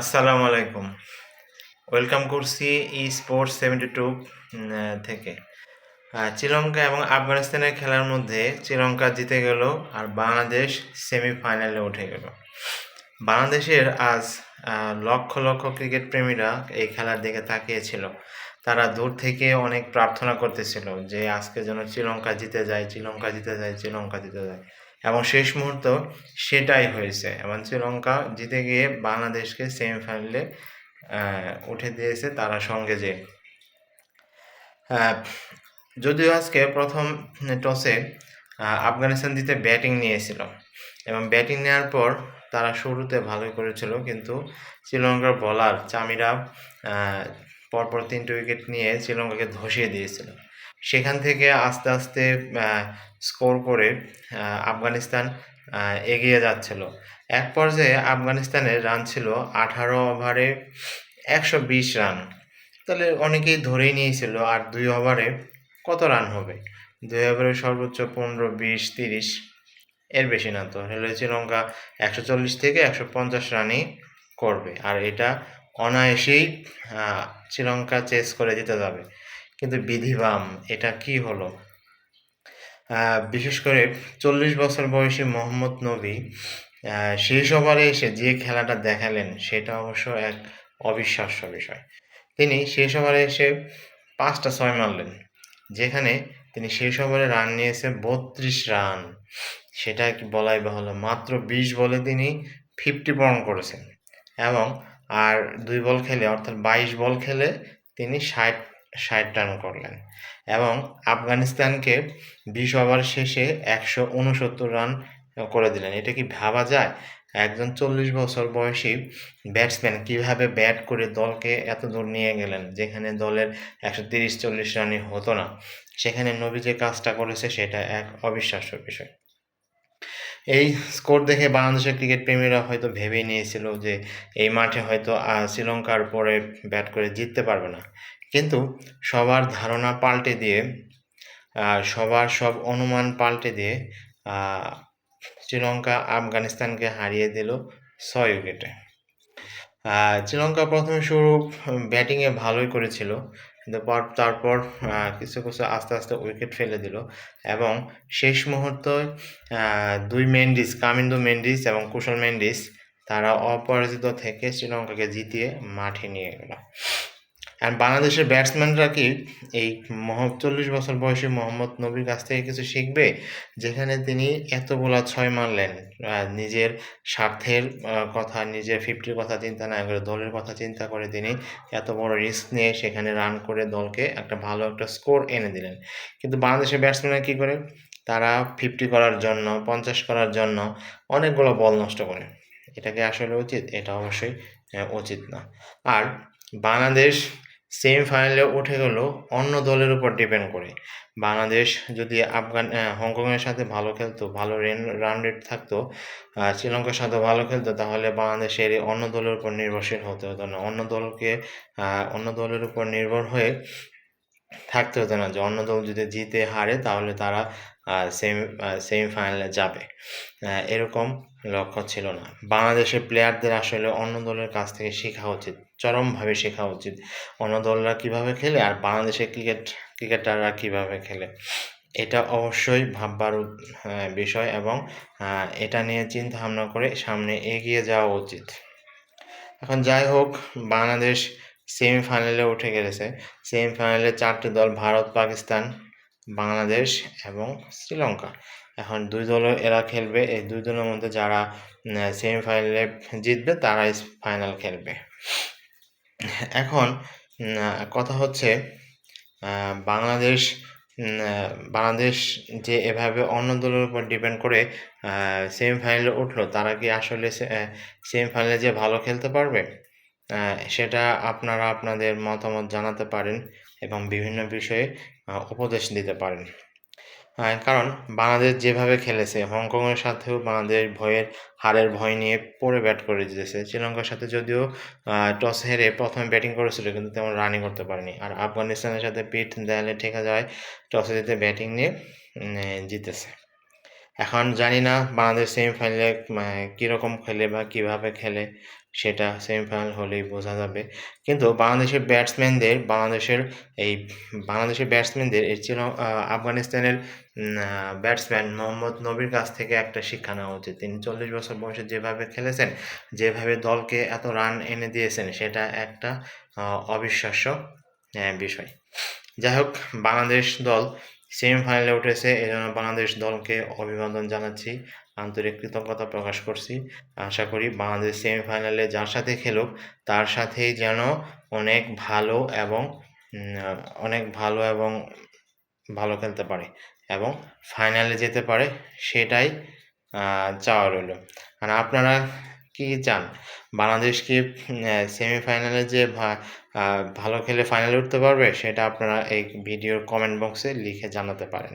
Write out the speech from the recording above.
আসসালামু আলাইকুম। ওয়েলকাম করছি ই স্পোর্টস সেভেন্টি টু থেকে শ্রীলঙ্কা এবং আফগানিস্তানের খেলার মধ্যে শ্রীলঙ্কা জিতে গেল আর বাংলাদেশ সেমিফাইনালে উঠে গেল। বাংলাদেশের আজ লক্ষ লক্ষ ক্রিকেট প্রেমীরা এই খেলার দিকে তাকিয়েছিল। তারা দূর থেকে অনেক প্রার্থনা করতেছিল যে আজকে যেন শ্রীলঙ্কা জিতে যায়, শ্রীলঙ্কা জিতে যায়, শ্রীলঙ্কা জিতে যায়। এবং শেষ মুহূর্ত সেটাই হয়েছে। এবং শ্রীলঙ্কা জিতে গিয়ে বাংলাদেশকে সেমিফাইনালে উঠে দিয়েছে তারা সঙ্গে যে। যদিও আজকে প্রথম টসে আফগানিস্তান জিতে ব্যাটিং নিয়েছিল। এবং ব্যাটিং নেওয়ার পর তারা শুরুতে ভালোই করেছিল, কিন্তু শ্রীলঙ্কার বলার চামিরা পরপর তিনটে উইকেট নিয়ে শ্রীলঙ্কাকে ধসিয়ে দিয়েছিল। সেখান থেকে আস্তে আস্তে স্কোর করে আফগানিস্তান এগিয়ে যাচ্ছিল। এক পর্যায়ে আফগানিস্তানের রান ছিল আঠারো ওভারে একশো বিশ রান তাহলে অনেকেই ধরেই নিয়েছিল আর দুই ওভারে কত রান হবে? দুই ওভারে সর্বোচ্চ পনেরো, বিশ, তিরিশ, এর বেশি না তো। হলে শ্রীলঙ্কা একশো চল্লিশ থেকে একশো পঞ্চাশ রানই করবে। আর এটা অনায়াসেই শ্রীলঙ্কা চেস করে দিতে যাবে। কিন্তু বিধিবাম, এটা কি হলো? বিশেষ করে চল্লিশ বছর বয়সী মোহাম্মদ নবী শেষ ওভারে এসে যে খেলাটা দেখালেন, সেটা অবশ্য এক অবিশ্বাস্য বিষয়। তিনি শেষ ওভারে এসে পাঁচটা ছয় মারলেন, যেখানে তিনি শেষ ওভারে রান নিয়েছে বত্রিশ রান। সেটা কি বলাই বাহুল্য মাত্র বিশ বলে তিনি ফিফটি পূরণ করেছেন। এবং আর দুই বল খেলে, অর্থাৎ বাইশ বল খেলে তিনি ষাট ষাট রান করলেন এবং আফগানিস্তানকে বিশ ওভার শেষে একশো উনসত্তর রান করে দিলেন। এটা কি ভাবা যায়? একজন চল্লিশ বছর বয়সী ব্যাটসম্যান কীভাবে ব্যাট করে দলকে এত দূর নিয়ে গেলেন, যেখানে দলের একশো তিরিশ চল্লিশ রানই হতো না? সেখানে নবী যে কাজটা করেছে, সেটা এক অবিশ্বাস্য বিষয়। এই স্কোর দেখে বাংলাদেশের ক্রিকেট প্রেমীরা হয়তো ভেবেই নিয়েছিল যে এই মাঠে হয়তো শ্রীলঙ্কার পরে ব্যাট করে জিততে পারবে না। কিন্তু সবার ধারণা পাল্টে দিয়ে সবার সব অনুমান পাল্টে দিয়ে শ্রীলঙ্কা আফগানিস্তানকে হারিয়ে দিল ছয় উইকেটে। শ্রীলঙ্কা প্রথমে শুরু ব্যাটিংয়ে ভালোই করেছিল, কিন্তু পর, তারপর কিছু কিছু আস্তে আস্তে উইকেট ফেলে দিল এবং শেষ মুহূর্তে দুই মেন্ডিস, কামিন্দু মেন্ডিস এবং কুশল মেন্ডিস, তারা অপরাজিত থেকে শ্রীলঙ্কাকে জিতিয়ে মাঠে নিয়ে গেল। আর বাংলাদেশের ব্যাটসম্যানরা কি এই চল্লিশ বছর বয়সী মোহাম্মদ নবীর কাছ থেকে কিছু শিখবে? যেখানে তিনি এত এতগুলা ছয় মারলেন। নিজের স্বার্থের কথা, নিজের ফিফটির কথা চিন্তা না করে, দলের কথা চিন্তা করে তিনি এত বড় রিস্ক নিয়ে সেখানে রান করে দলকে একটা ভালো একটা স্কোর এনে দিলেন। কিন্তু বাংলাদেশের ব্যাটসম্যানরা কী করে? তারা ফিফটি করার জন্য, পঞ্চাশ করার জন্য অনেকগুলো বল নষ্ট করে। এটাকে আসলে উচিত, এটা অবশ্যই উচিত না। আর বাংলাদেশ সেমিফাইনালে উঠে গেল অন্য দলের উপর ডিপেন্ড করে। বাংলাদেশ যদি আফগান হংকংয়ের সাথে ভালো খেলতো, ভালো রেন রান রেট থাকতো শ্রীলঙ্কার সাথে ভালো খেলতো, তাহলে বাংলাদেশের অন্য দলের উপর নির্ভরশীল হতে হতো না। অন্য দলকে অন্য দলের উপর নির্ভর হয়ে থাকতে হতো না। যে অন্য দল যদি জিতে হারে, তাহলে তারা সেমি সেমিফাইনালে যাবে। এরকম লক্ষ্য ছিল না। বাংলাদেশের প্লেয়ারদের আসলে অন্য দলের কাছ থেকে শেখা উচিত, চরমভাবে শেখা উচিত। অন্য দলরা কীভাবে খেলে আর বাংলাদেশের ক্রিকেট ক্রিকেটাররা কীভাবে খেলে? এটা অবশ্যই ভাববার বিষয় এবং এটা নিয়ে চিন্তা ভাবনা করে সামনে এগিয়ে যাওয়া উচিত। এখন যাই হোক, বাংলাদেশ সেমিফাইনালে উঠে গেছে। সেমিফাইনালে চারটি দল, ভারত, পাকিস্তান, বাংলাদেশ এবং শ্রীলঙ্কা। এখন দুই দল এরা খেলবে। এই দুই দলের মধ্যে যারা সেমিফাইনালে জিতবে তারাই ফাইনাল খেলবে। এখন কথা হচ্ছে বাংলাদেশ বাংলাদেশ যে এভাবে অন্য দলের উপর ডিপেন্ড করে সেমিফাইনালে উঠল, তারা কি আসলে সেমিফাইনালে যে ভালো খেলতে পারবে? সেটা আপনারা আপনাদের মতামত জানাতে পারেন এবং বিভিন্ন বিষয়ে উপদেশ দিতে পারেন। কারণ বাংলাদেশ যেভাবে খেলেছে, হংকংয়ের সাথেও বাংলাদেশ ভয়ের হারের ভয় নিয়ে পড়ে ব্যাট করে দিতেছে শ্রীলঙ্কার সাথে যদিও টস হেরে প্রথমে ব্যাটিং করেছিল, কিন্তু তেমন রানই করতে পারেনি। আর আফগানিস্তানের সাথে পিঠ দেয়ালে ঠেকা যায় টসে জিতে ব্যাটিং নিয়ে জিতেছে। এখন জানি না বাংলাদেশ সেমিফাইনালে কীরকম খেলে বা কীভাবে খেলে। সেটা সেমিফাইনাল হলেই বোঝা যাবে। কিন্তু বাংলাদেশের ব্যাটসম্যানদের বাংলাদেশের এই বাংলাদেশের ব্যাটসম্যানদের এর ছিল আফগানিস্তানের ব্যাটসম্যান মোহাম্মদ নবীর কাছ থেকে একটা শিক্ষা নেওয়া উচিত। তিনি চল্লিশ বছর বয়সে যেভাবে খেলেছেন, যেভাবে দলকে এত রান এনে দিয়েছেন, সেটা একটা অবিশ্বাস্য বিষয়। যাই হোক, বাংলাদেশ দল সেমিফাইনালে উঠেছে এই জন্য বাংলাদেশ দলকে অভিবাদন জানাচ্ছি। আন্তরিক কৃতজ্ঞতা প্রকাশ করছি। আশা করি বাংলাদেশ সেমিফাইনালে যার সাথে খেলুক, তার সাথেই যেন অনেক ভালো এবং অনেক ভালো এবং ভালো খেলতে পারে এবং ফাইনালে যেতে পারে সেটাই চাওয়া রইল। আর আপনারা কি চান? বাংলাদেশ কি সেমিফাইনালে যে ভালো খেলে ফাইনালে উঠতে পারবে সেটা আপনারা এই ভিডিওর কমেন্ট বক্সে লিখে জানাতে পারেন।